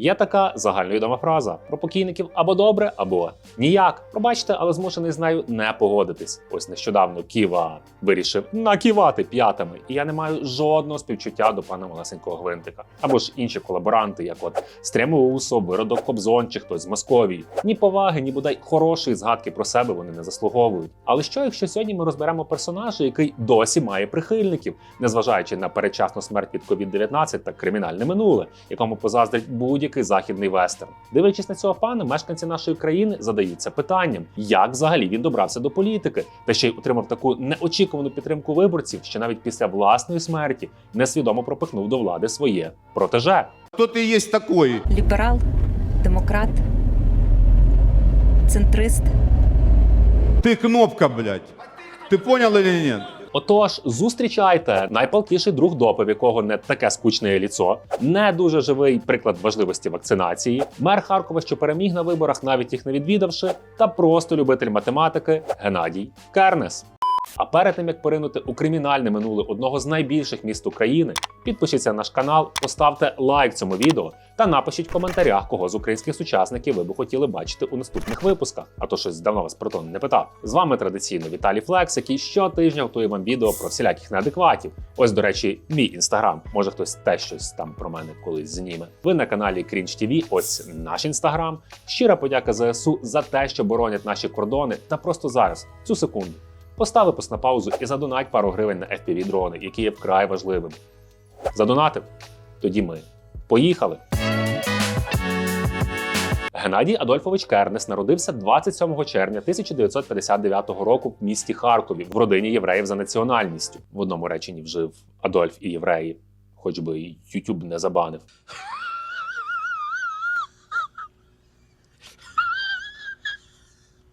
Є така загальновідома фраза про покійників або добре, або ніяк. Пробачте, але змушений з нею не погодитись. Ось нещодавно Ківа вирішив наківати п'ятами, і я не маю жодного співчуття до пана малесенького гвинтика. Або ж інші колаборанти, як от Стремоусов, Виродок Кобзон чи хтось з Московії. Ні поваги, ні бодай хорошої згадки про себе вони не заслуговують. Але що, якщо сьогодні ми розберемо персонажа, який досі має прихильників, незважаючи на передчасну смерть від COVID-19 та кримінальне минуле, якому позаздрить будь-який західний вестерн. Дивлячись на цього пана, мешканці нашої країни задаються питанням, як взагалі він добрався до політики, та ще й отримав таку неочікувану підтримку виборців, що навіть після власної смерті несвідомо пропихнув до влади своє протеже. Кто ты есть такой? Ліберал, демократ, центрист. Ты кнопка, блядь. Ты понял или нет? Отож, зустрічайте найпалкіший друг допи, в якого не таке скучне ліцо, не дуже живий приклад важливості вакцинації, мер Харкова, що переміг на виборах, навіть їх не відвідавши, та просто любитель математики Геннадій Кернес. А перед тим як поринути у кримінальне минуле одного з найбільших міст України, підпишіться на наш канал, поставте лайк цьому відео та напишіть в коментарях, кого з українських сучасників ви би хотіли бачити у наступних випусках. А то щось давно вас про то не питав. З вами традиційно Віталій Флекс, який щотижня готує вам відео про всіляких неадекватів. Ось, до речі, мій інстаграм. Може хтось теж щось там про мене колись зніме. Ви на каналі Cringe TV, ось наш інстаграм. Щира подяка ЗСУ за те, що боронять наші кордони. Та просто зараз, цю секунду. Постав випуск на паузу і задонать пару гривень на FPV дрони, які є вкрай важливим. Задонатив? Тоді ми. Поїхали! Геннадій Адольфович Кернес народився 27 червня 1959 року в місті Харкові в родині євреїв за національністю. В одному реченні вжив Адольф і євреї, хоч би і YouTube не забанив.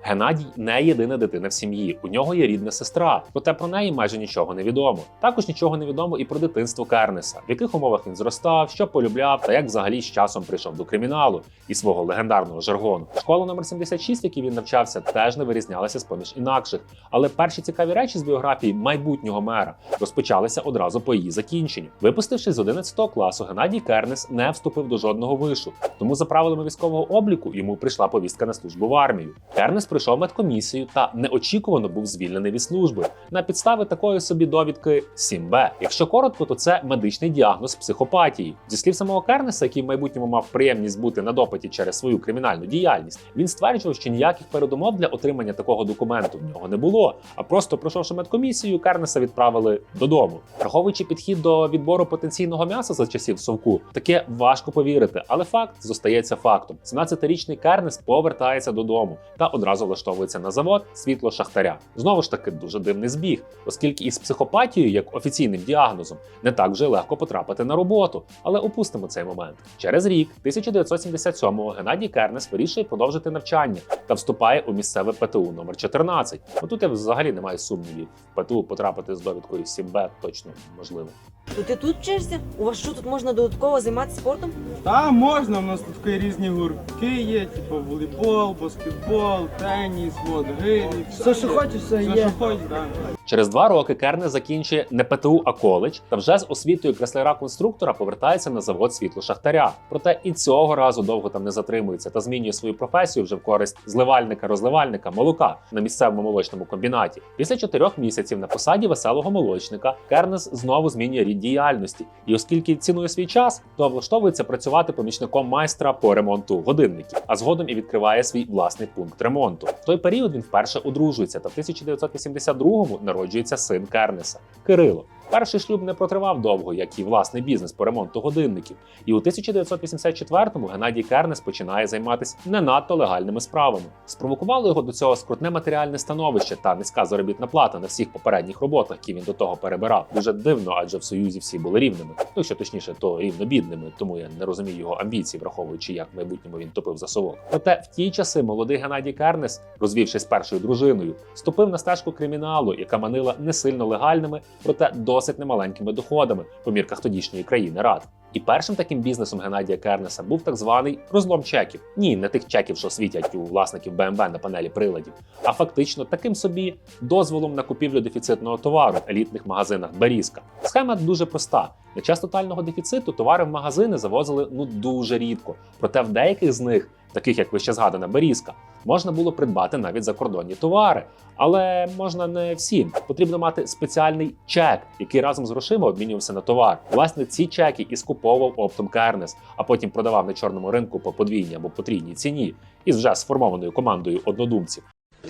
Геннадій не єдина дитина в сім'ї. У нього є рідна сестра, проте про неї майже нічого не відомо. Також нічого не відомо і про дитинство Кернеса, в яких умовах він зростав, що полюбляв, та як взагалі з часом прийшов до криміналу і свого легендарного жаргону. Школа номер 76, в якій він навчався, теж не вирізнялася з поміж інакших. Але перші цікаві речі з біографії майбутнього мера розпочалися одразу по її закінченню. Випустившись з 11 класу, Геннадій Кернес не вступив до жодного вишу, тому за правилами військового обліку йому прийшла повістка на службу в армію. Кернес пройшов медкомісію та неочікувано був звільнений від служби на підстави такої собі довідки 7Б. Якщо коротко, то це медичний діагноз психопатії. Зі слів самого Кернеса, який в майбутньому мав приємність бути на допиті через свою кримінальну діяльність, він стверджував, що ніяких передумов для отримання такого документу в нього не було. А просто пройшовши медкомісію, Кернеса відправили додому. Враховуючи підхід до відбору потенційного м'яса за часів совку, таке важко повірити, але факт зостається фактом. 17-річний Кернес повертається додому та одразу влаштовується на завод світло шахтаря. Знову ж таки, дуже дивний збіг, оскільки із психопатією, як офіційним діагнозом, не так вже легко потрапити на роботу. Але опустимо цей момент. Через рік, 1977-го, Геннадій Кернес вирішує продовжити навчання та вступає у місцеве ПТУ номер 14. Отут я взагалі не маю сумнівів. В ПТУ потрапити з довідкою 7Б точно можливо. То ти тут вчишся? У вас що тут можна додатково займатися спортом? Та можна, у нас тут такі різні гуртки є, типу волейбол, баскетбол, теніс, от, гирі. Все, що хочеш, все Все, є. що хочеш, так. Через два роки Кернес закінчує не ПТУ, а коледж, та вже з освітою кресляра-конструктора повертається на завод світло шахтаря. Проте і цього разу довго там не затримується та змінює свою професію вже в користь зливальника-розливальника молока на місцевому молочному комбінаті. Після чотирьох місяців на посаді веселого молочника Кернес знову змінює рід діяльності, і оскільки цінує свій час, то влаштовується працювати помічником майстра по ремонту годинників, а згодом і відкриває свій власний пункт ремонту. В той період він вперше одружується, та в 1982-му народжується син Кернеса Кирило. Перший шлюб не протривав довго, як і власний бізнес по ремонту годинників. І у 1984-му Геннадій Кернес починає займатися не надто легальними справами. Спровокувало його до цього скрутне матеріальне становище та низька заробітна плата на всіх попередніх роботах, які він до того перебирав. Дуже дивно, адже в союзі всі були рівними. Ну що точніше, то рівно бідними, тому я не розумію його амбіцій, враховуючи, як в майбутньому він топив за совок. Проте в ті часи молодий Геннадій Кернес, розвівшись першою дружиною, ступив на стежку криміналу, яка манила не сильно легальними, проте досить немаленькими доходами по мірках тодішньої країни рад. І першим таким бізнесом Геннадія Кернеса був так званий розлом чеків. Ні, не тих чеків, що світять у власників BMW на панелі приладів, а фактично таким собі дозволом на купівлю дефіцитного товару в елітних магазинах Берізка. Схема дуже проста. На час тотального дефіциту товари в магазини завозили ну дуже рідко. Проте в деяких з них, таких як вище згадана Берізка, можна було придбати навіть закордонні товари. Але можна не всім. Потрібно мати спеціальний чек, який разом з грошима обмінювався на товар. Власне, ці чеки і скуповував оптом Кернес, а потім продавав на чорному ринку по подвійній або потрійній ціні із вже сформованою командою однодумців.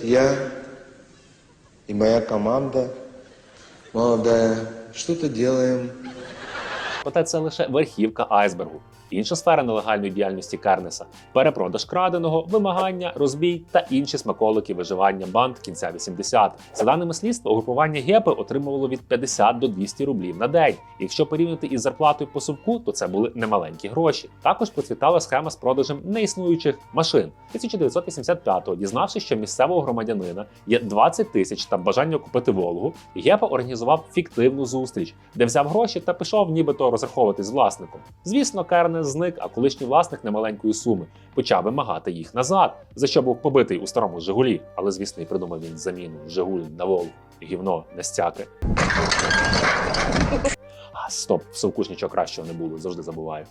Я и моя команда молодая что-то делаем. Проте це лише верхівка айсбергу. Інша сфера нелегальної діяльності Кернеса перепродаж краденого, вимагання, розбій та інші смаколики виживання банд кінця 80-х. За даними слідства, угрупування гепи отримувало від 50 до 200 рублів на день. Якщо порівняти із зарплатою по сумку, то це були немаленькі гроші. Також процвітала схема з продажем неіснуючих машин. 1985-го, дізнавшись, що місцевого громадянина є 20 тисяч та бажання купити Волгу, Гепа організував фіктивну зустріч, де взяв гроші та пішов, нібито розраховуватись з власником. Звісно, Кернес зник, а колишній власник немаленької суми почав вимагати їх назад, за що був побитий у старому Жигулі. Але звісно, і придумав він заміну Жигуль на Волгу. Гівно не стяки. А, стоп, совкушнічого нічого кращого не було, завжди забуваю.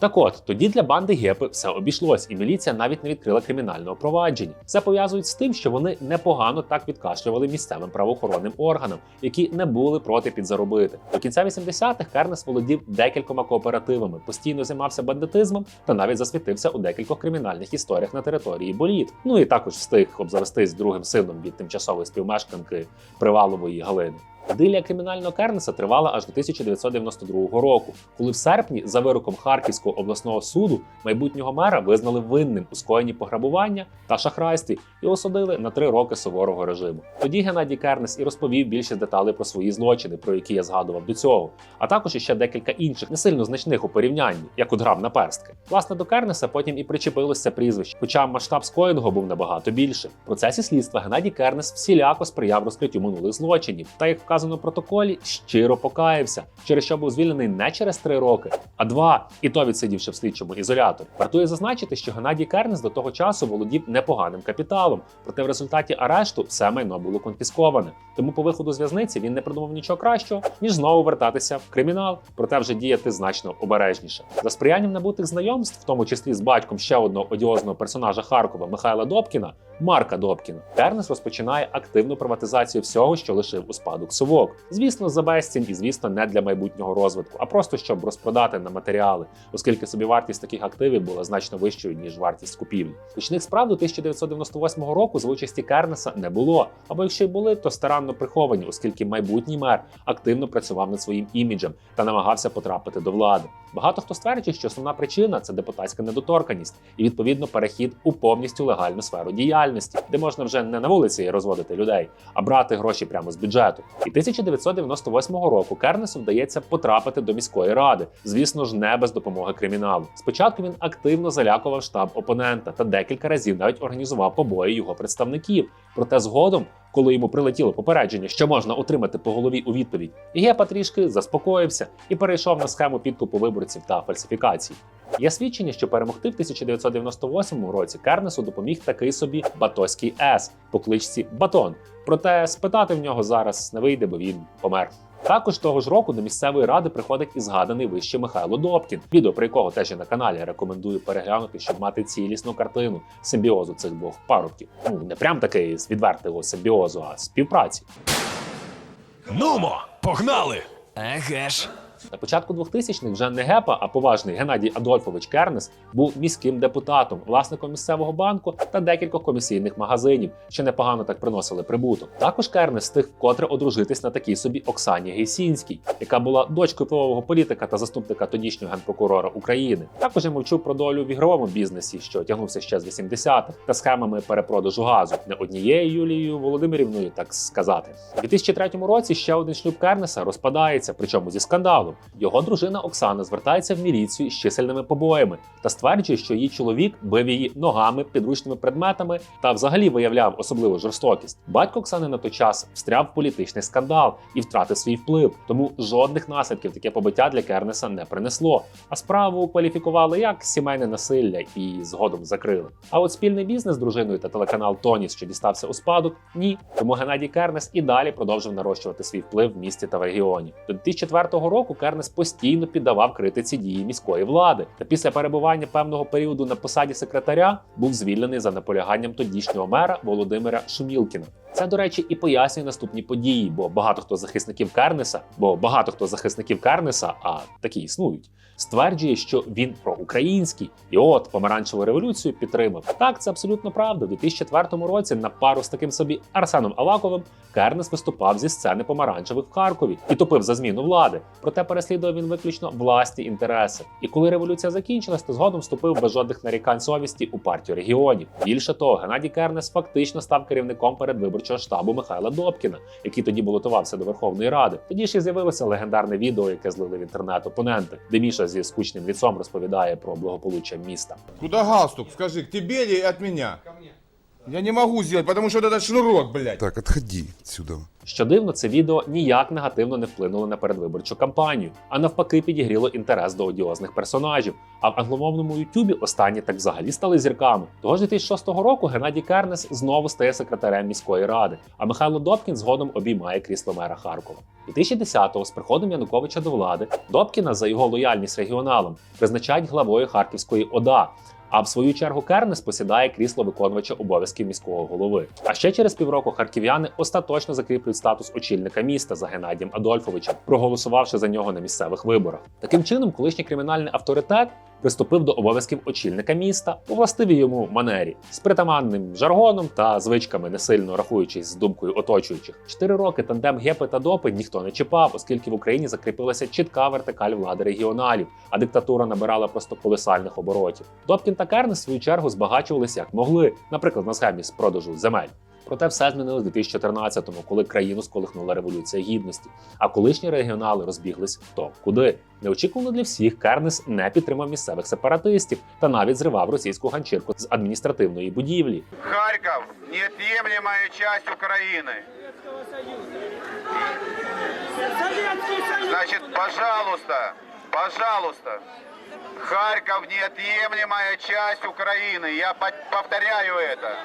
Так от, тоді для банди Гепи все обійшлось, і міліція навіть не відкрила кримінального провадження. Це пов'язують з тим, що вони непогано так відкашлювали місцевим правоохоронним органам, які не були проти підзаробити. До кінця 80-х Кернес володів декількома кооперативами, постійно займався бандитизмом та навіть засвітився у декількох кримінальних історіях на території боліт. Ну і також встиг обзавестись другим сином від тимчасової співмешканки Привалової Галини. Дилія кримінального Кернеса тривала аж до 1992 року, коли в серпні за вироком Харківського обласного суду майбутнього мера визнали винним у скоєнні пограбування та шахрайстві і осудили на три роки суворого режиму. Тоді Геннадій Кернес і розповів більше деталей про свої злочини, про які я згадував до цього, а також іще декілька інших не сильно значних у порівнянні, як от грав на перстки. Власне до Кернеса потім і причепилося прізвище, хоча масштаб скоєного був набагато більше. В процесі слідства Геннадій Кернес всіляко сприяв розкриттю минулих злочинів, та як вказано в протоколі, щиро покаявся, через що був звільнений не через три роки, а два, і то відсидівши в слідчому ізоляторі. Вартує зазначити, що Геннадій Кернес до того часу володів непоганим капіталом, проте в результаті арешту все майно було конфісковане. Тому по виходу з в'язниці він не придумав нічого кращого, ніж знову вертатися в кримінал, проте вже діяти значно обережніше. За сприянням набутих знайомств, в тому числі з батьком ще одного одіозного персонажа Харкова Михайла Добкіна, Марка Добкіна, Кернес розпочинає активну приватизацію всього, що лишив у спадок совок. Звісно, за безцінь і звісно, не для майбутнього розвитку, а просто щоб розпродати на матеріали, оскільки собівартість таких активів була значно вищою ніж вартість купівлі. Гучних справ до 1998 року з участі Кернеса не було, або якщо й були, то старанно приховані, оскільки майбутній мер активно працював над своїм іміджем та намагався потрапити до влади. Багато хто стверджує, що основна причина це депутатська недоторканість і відповідно перехід у повністю легальну сферу діяльності, де можна вже не на вулиці розводити людей, а брати гроші прямо з бюджету. І 1998 року Кернесу вдається потрапити до міської ради, звісно ж, не без допомоги криміналу. Спочатку він активно залякував штаб опонента та декілька разів навіть організував побої його представників. Проте згодом. Коли йому прилетіло попередження, що можна отримати по голові у відповідь, Гепа трішки заспокоївся і перейшов на схему підкупу виборців та фальсифікацій. Є свідчення, що перемогти в 1998 році Кернесу допоміг такий собі Батоський С по кличці Батон. Проте спитати в нього зараз не вийде, бо він помер. Також того ж року до місцевої ради приходить і згаданий вище Михайло Добкін, відео про якого теж є на каналі. Рекомендую переглянути, щоб мати цілісну картину симбіозу цих двох парубків. Ну не прям такий з відвертого симбіозу, а співпраці. Нумо, погнали! Еге ж. На початку 2000-х вже не гепа, а поважний Геннадій Адольфович Кернес був міським депутатом, власником місцевого банку та декількох комісійних магазинів, що непогано так приносили прибуток. Також Кернес встиг вкотре одружитись на такій собі Оксані Гейсінській, яка була дочкою впливового політика та заступника тодішнього генпрокурора України. Також я мовчу про долю в ігровому бізнесі, що тягнувся ще з 80-х, та схемами перепродажу газу не однією Юлією Володимирівною, так сказати. У 2003 році ще один шлюб Кернеса розпадається, причому зі скандалом. Його дружина Оксана звертається в міліцію з чисельними побоями та стверджує, що її чоловік бив її ногами, підручними предметами та взагалі виявляв особливу жорстокість. Батько Оксани на той час встряв в політичний скандал і втратив свій вплив, тому жодних наслідків таке побиття для Кернеса не принесло. А справу кваліфікували як сімейне насилля і згодом закрили. А от спільний бізнес з дружиною та телеканал Тоніс, що дістався у спадок, ні. Тому Геннадій Кернес і далі продовжив нарощувати свій вплив в місті та в регіоні. До 2004 року Кернес постійно піддавав критиці дії міської влади. Та після перебування певного періоду на посаді секретаря був звільнений за наполяганням тодішнього мера Володимира Шумілкіна. Це, до речі, і пояснює наступні події, бо багато хто захисників Кернеса, бо багато хто захисників Кернеса, а такі існують, стверджує, що він проукраїнський, і от помаранчеву революцію підтримав. Так, це абсолютно правда. У 2004 році на пару з таким собі Арсеном Аваковим Кернес виступав зі сцени помаранчевих в Харкові і топив за зміну влади. Проте переслідував він виключно власні інтереси. І коли революція закінчилась, то згодом вступив без жодних нарікань совісті у партію регіонів. Більше того, Геннадій Кернес фактично став керівником передвиборчого штабу Михайла Добкіна, який тоді балотувався до Верховної Ради. Тоді ще з'явилося легендарне відео, яке злили в інтернет опоненти, де Міша зі скучним ліцом розповідає про благополуччя міста. Куди галстук? Скажи, к тебе чи від меня? Я не могу сделать, потому что вот этот шнурок, блядь. Так, отходи отсюда. Що дивно, це відео ніяк негативно не вплинуло на передвиборчу кампанію, а навпаки, підігріло інтерес до одіозних персонажів. А в англомовному Ютубі останні так взагалі стали зірками. Того ж 2006 року Геннадій Кернес знову стає секретарем міської ради, а Михайло Добкін згодом обіймає крісло мера Харкова. 2010-го з приходом Януковича до влади Добкіна за його лояльність регіоналам призначають главою Харківської ОДА. А в свою чергу Кернес посідає крісло виконувача обов'язків міського голови. А ще через півроку харків'яни остаточно закріплюють статус очільника міста за Геннадієм Адольфовичем, проголосувавши за нього на місцевих виборах. Таким чином, колишній кримінальний авторитет приступив до обов'язків очільника міста у властивій йому манері з притаманним жаргоном та звичками, не сильно рахуючись з думкою оточуючих. Чотири роки тандем гепи та допи ніхто не чіпав, оскільки в Україні закріпилася чітка вертикаль влади регіоналів, а диктатура набирала просто колосальних оборотів. Добкін та Кернес, в свою чергу, збагачувалися як могли, наприклад, на схемі з продажу земель. Проте все змінилось у 2014-му, коли країну сколихнула революція гідності. А колишні регіонали розбіглись хто куди. Неочікувано для всіх Кернес не підтримав місцевих сепаратистів та навіть зривав російську ганчірку з адміністративної будівлі. Харьков – неотъемлемая часть Украины. Значит, пожалуйста, пожалуйста, Харьков – неотъемлемая часть Украины. Я по- повторяю это.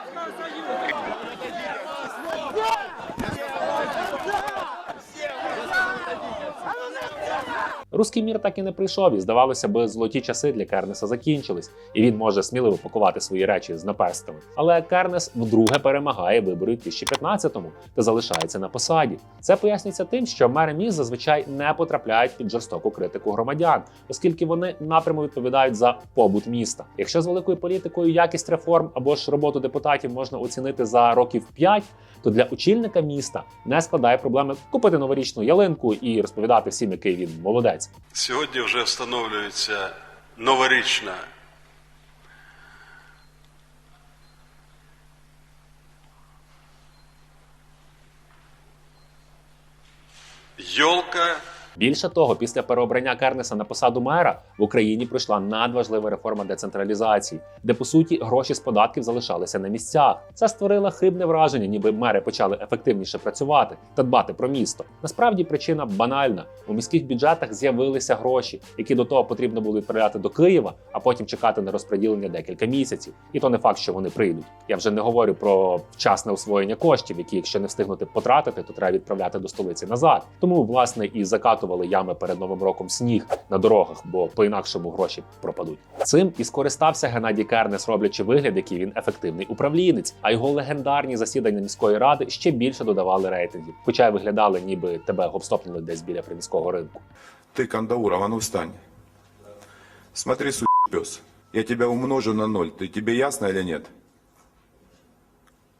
Руський мір так і не прийшов, і здавалося би, золоті часи для Кернеса закінчились, і він може сміливо пакувати свої речі з наперстками. Але Кернес вдруге перемагає вибори у 2015-му та залишається на посаді. Це пояснюється тим, що мери міст зазвичай не потрапляють під жорстоку критику громадян, оскільки вони напряму відповідають за побут міста. Якщо з великою політикою якість реформ або ж роботу депутатів можна оцінити за років 5, то для очільника міста не складає проблеми купити новорічну ялинку і розповідати всім, який він молодець. Сьогодні вже встановлюється новорічна йолка. Більше того, після переобрання Кернеса на посаду мера в Україні пройшла надважлива реформа децентралізації, де по суті гроші з податків залишалися на місцях. Це створило хибне враження, ніби мери почали ефективніше працювати та дбати про місто. Насправді причина банальна: у міських бюджетах з'явилися гроші, які до того потрібно було відправляти до Києва, а потім чекати на розподілення декілька місяців. І то не факт, що вони прийдуть. Я вже не говорю про вчасне освоєння коштів, які, якщо не встигнути потратити, то треба відправляти до столиці назад. Тому власне і закатували ями перед новим роком сніг на дорогах, бо по-інакшому гроші пропадуть. Цим і скористався Геннадій Кернес, роблячи вигляд, який він ефективний управлінець. А його легендарні засідання міської ради ще більше додавали рейтингів, хоча й виглядали, ніби тебе гопстопнули десь біля приміського ринку. Ты, Кандауров, а ну встань. Смотри, су пес. Я тебя умножу на ноль. Ты тебе ясно или нет?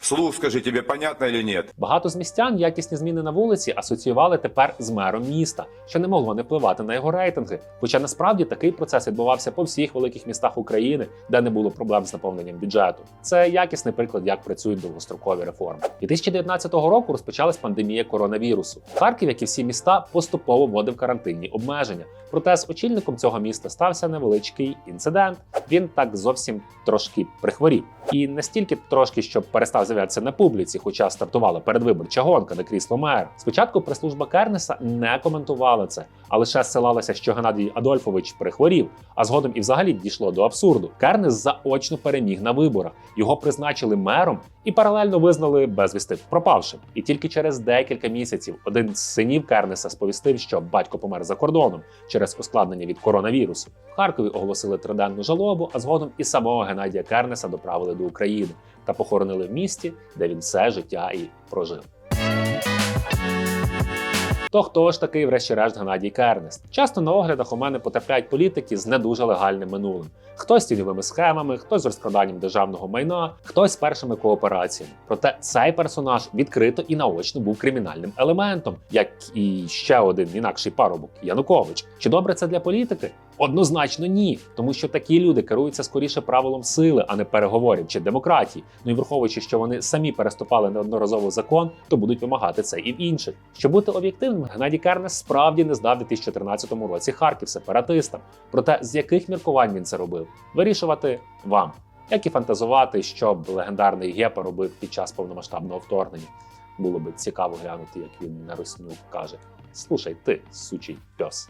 Вслух скажи, тебе понятно или нет? Багато з містян якісні зміни на вулиці асоціювали тепер з мером міста, що не могло не впливати на його рейтинги. Хоча насправді такий процес відбувався по всіх великих містах України, де не було проблем з наповненням бюджету. Це якісний приклад, як працюють довгострокові реформи. 2019 року розпочалась пандемія коронавірусу. Харків, як і всі міста, поступово вводив карантинні обмеження. Проте з очільником цього міста стався невеличкий інцидент. Він так зовсім трошки прихворів. І не стільки трошки, щоб перестав з'являтися на публіці, хоча стартувала передвиборча гонка на крісло мера. Спочатку прес-служба Кернеса не коментувала це, а лише ссилалася, що Геннадій Адольфович прихворів, а згодом і взагалі дійшло до абсурду. Кернес заочно переміг на виборах. Його призначили мером і паралельно визнали безвісти пропавшим. І тільки через декілька місяців один з синів Кернеса сповістив, що батько помер за кордоном через ускладнення від коронавірусу. В Харкові оголосили триденну жалобу, а згодом і самого Геннадія Кернеса доправили до України та похоронили в місті, де він все життя і прожив. То хто ж такий, врешті-решт, Геннадій Кернес? Часто на оглядах у мене потрапляють політики з не дуже легальним минулим. Хтось з тіньовими схемами, хтось з розкраданням державного майна, хтось з першими коопераціями. Проте цей персонаж відкрито і наочно був кримінальним елементом, як і ще один інакший парубок Янукович. Чи добре це для політики? Однозначно ні, тому що такі люди керуються скоріше правилом сили, а не переговорів чи демократії. Ну і враховуючи, що вони самі переступали неодноразово закон, то будуть вимагати це і в інших. Щоб бути об'єктивним, Геннадій Кернес справді не здав у 2014 році Харків сепаратистам. Проте з яких міркувань він це робив, вирішувати вам. Як і фантазувати, що б легендарний Гепа робив під час повномасштабного вторгнення. Було би цікаво глянути, як він на русню каже: Слушай, ти, сучий пес.